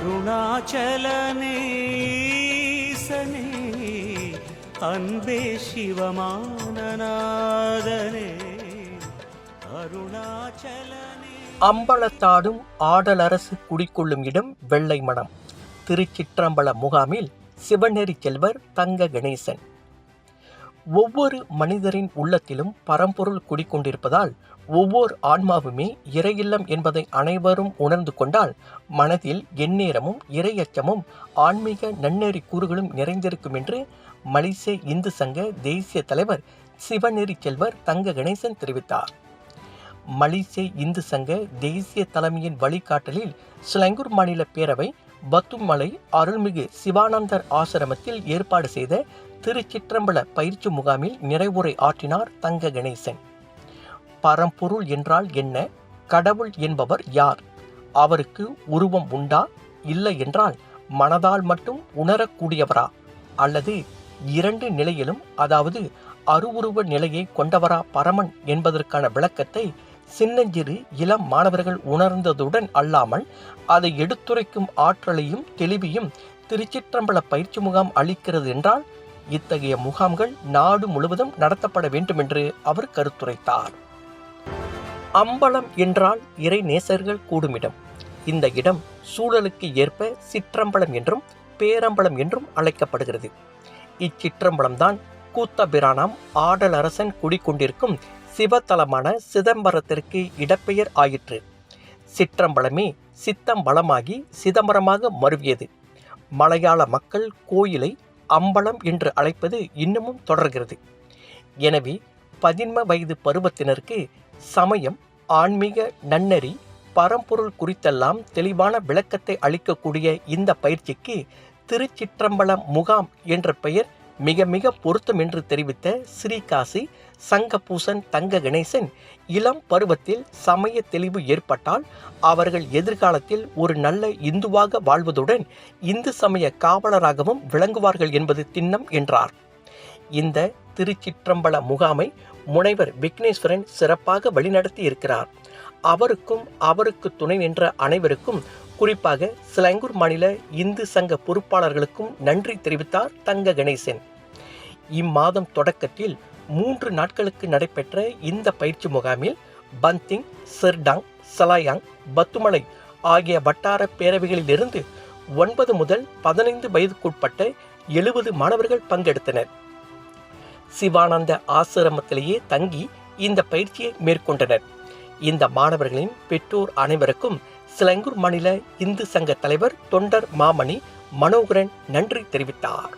அருணாச்சலனேசனே அன்பே சிவமானநாதனே. அருணாச்சலனே அம்பலத்தாடும் ஆடலரசு குடிக்கொள்ளும் இடம் வெள்ளை மடம் திருச்சிற்றம்பல முகாமில் சிவநெறி செல்வர் தங்க கணேசன். ஒவ்வொரு மனிதரின் உள்ளத்திலும் பரம்பொருள் குடிக்கொண்டிருப்பதால் ஒவ்வொரு ஆன்மாவுமே இறையில்லம் என்பதை அனைவரும் உணர்ந்து கொண்டால் மனதில் எந்நேரமும் இறையச்சமும் ஆன்மீக நன்னெறி கூறுகளும் நிறைந்திருக்கும் என்று மலேசிய இந்து சங்க தேசிய தலைவர் சிவநெறி செல்வர் தங்க கணேசன் தெரிவித்தார். மலேசிய இந்து சங்க தேசிய தலைமையின் வழிகாட்டலில் ஸ்லங்கூர் மாநில பேரவை பத்துமலை அருள்மிகு சிவானந்தர் ஆசிரமத்தில் ஏற்பாடு செய்த திருச்சிற்றம்பல பயிற்சி முகாமில் நிறைவுரை ஆற்றினார் தங்க கணேசன். பரம்பொருள் என்றால் என்ன? கடவுள் என்பவர் யார்? அவருக்கு உருவம் உண்டா? இல்லை என்றால் மனதால் மட்டும் உணரக்கூடியவரா? அல்லது இரண்டு நிலையிலும் அதாவது அருவுருவ நிலையை கொண்டவரா பரமன் என்பதற்கான விளக்கத்தை சின்னஞ்சிறு இளம் மாணவர்கள் உணர்ந்ததுடன் அல்லாமல் அதை எடுத்துரைக்கும் ஆற்றலையும் தெளிவையும் திருச்சிற்றம்பல பயிற்சி முகாம் அளிக்கிறது என்றால் இத்தகைய முகாம்கள் நாடு முழுவதும் நடத்தப்பட வேண்டும் என்று அவர் கருத்துரைத்தார். அம்பலம் என்றால் இறை நேசர்கள் கூடுமிடம் இந்த இடம் சூழலுக்கு ஏற்ப சிற்றம்பலம் என்றும் பேரம்பலம் என்றும் அழைக்கப்படுகிறது. இச்சிற்றம்பலம்தான் கூத்தபிரானாம் ஆடலரசன் குடிக்கொண்டிருக்கும் சிவத்தலமான சிதம்பரத்திற்கு இடப்பெயர் ஆயிற்று. சிற்றம்பலமே சித்தம்பலமாகி சிதம்பரமாக மருவியது. மலையாள மக்கள் கோயிலை அம்பலம் என்று அழைப்பது இன்னமும் தொடர்கிறது. எனவே பதின்ம வயது பருவத்தினருக்கு சமயம் ஆன்மீக நன்னெறி பரம்பொருள் குறித்தெல்லாம் தெளிவான விளக்கத்தை அளிக்கக்கூடிய இந்த பயிற்சிக்கு திருச்சிற்றம்பலம் முகாம் என்ற பெயர் மிக மிக பொருத்தம் என்று தெரிவித்த ஸ்ரீகாசி சங்கபூசன் தங்க கணேசன் இளம் பருவத்தில் சமய தெளிவு ஏற்பட்டால் அவர்கள் எதிர்காலத்தில் ஒரு நல்ல இந்துவாக வாழ்வதுடன் இந்து சமய காவலராகவும் விளங்குவார்கள் என்பது திண்ணம் என்றார். இந்த திருச்சிற்றம்பல முகாமை முனைவர் விக்னேஸ்வரன் சிறப்பாக வழிநடத்தி இருக்கிறார் அவருக்கும் அவருக்கு துணை நின்ற அனைவருக்கும் குறிப்பாக சிலங்கூர் மாநில இந்து சங்க பொறுப்பாளர்களுக்கும் நன்றி தெரிவித்தார் தங்க கணேசன். இம்மாதம் தொடக்கத்தில் மூன்று நாட்களுக்கு நடைபெற்ற இந்த பயிற்சி முகாமில் பந்திங் செர்டாங் சலாயாங் பத்துமலை ஆகிய வட்டார பேரவைகளிலிருந்து ஒன்பது முதல் பதினைந்து வயதுக்குட்பட்ட எழுபது மாணவர்கள் பங்கெடுத்தனர். சிவானந்த ஆசிரமத்திலேயே தங்கி இந்த பயிற்சியை மேற்கொண்டனர். இந்த மாணவர்களின் பெற்றோர் அனைவருக்கும் சிலங்கூர் மாநில இந்து சங்க தலைவர் தொண்டர் மாமணி மனோகரன் நன்றி தெரிவித்தார்.